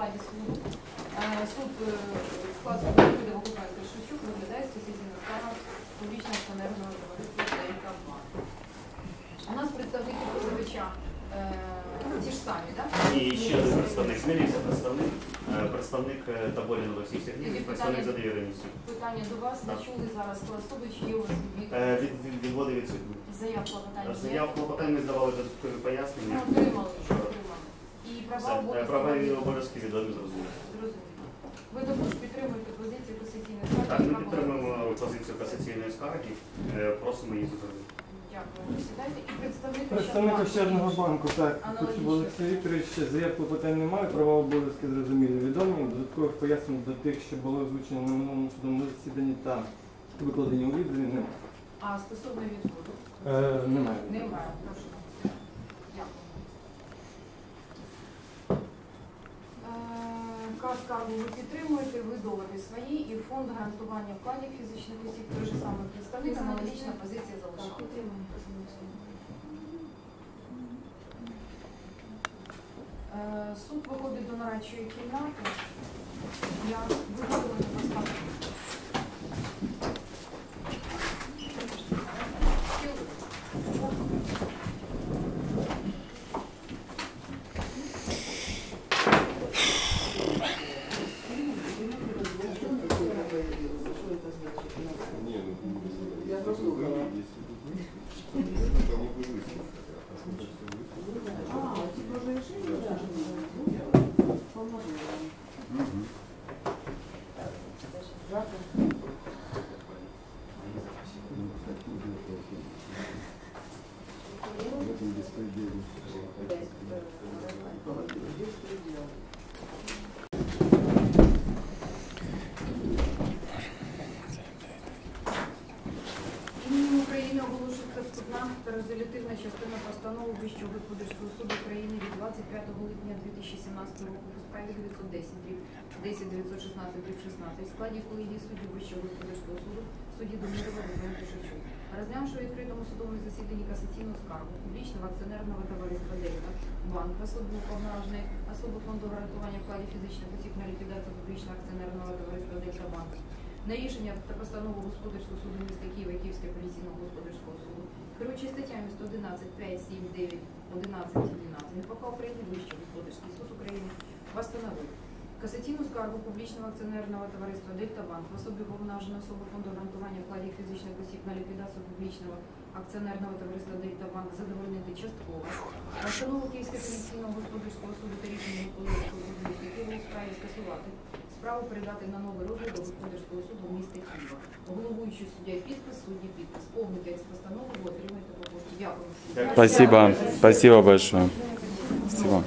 складі суду. Е, Суд е, склад буде Вакупенко Шевчук виглядає сесійним станом публічного акціонерного товариства «Дельта Банк». У нас представники позивача е, ті ж самі, так? І ще один представник. Змінився представник. Представник Таборін Олексій Сергійович, представник за довіреністю. Питання до вас. Не чули зараз склад суду, чи є у вас від Е, Від, від, відводи від суду. заяв клопотання? Заяв клопотань ми здавали додаткові Ну, пояснення. отримали, що отримали. І права. Е, обов'язки. Права і обов'язки відомі зрозуміло. Ви також підтримуєте позицію касаційної Так, ми підтримуємо позицію касаційної скарги, е, просимо її затвердити. Дякую. Сідайте. І представник Представник Ощадного банку, так. Аналогічно. Тут Олексій Вікторович, ще заяв клопотань немає, права обов'язки зрозумілі відомі. Додаткових пояснень до тих, що були озвучені на минулому судовому засіданні та викладені у не- А стосовно відводу? е, немає. Немає. Прошу. Дякую. Ка скаргу ви підтримуєте, ви долари свої і фонд гарантування вкладів фізичних осіб той же самий представник, аналогічна позиція залишається. Е, Суд виходить до нарадчої кімнати. Я послухала. А, типа уже решили даже? Поможем. Завтра. України оголошується вступна та резолютивна частина постанови Вищого господарського суду України від 25 липня 2017 року у справі 910 дріб 10 916 дріб 16 в складі колегії суддів Вищого господарського суду судді Домірова Володимира Шевчук. Розглянувши у відкритому судовому засіданні касаційну скаргу публічного акціонерного товариства «Дельта» банк особи уповноваженої особи фонду гарантування вкладів фізичних осіб на ліквідацію публічного акціонерного товариства «Дельта Банк» на рішення та постанову Господарського суду міста Києва і Київського апеляційного господарського суду, керуючи статтями 111, 5, 7, 9, 11 і 12 ГПК України Вищий господарський суд України постановив касаційну скаргу публічного акціонерного товариства Дельта Банк в особі повноваженої особи фонду гарантування вкладів фізичних осіб на ліквідацію публічного акціонерного товариства Дельта Банк задовольнити частково. Постанову Київського апеляційного господарського суду та рішення господарського суду Києва у справі скасувати Справу передати на новий розгляд до господарського суду міста Києва. Головуючий суддя підпис, судді підпис. Повний текст постанови ви Спасибо, спасибо большое. Спасибо.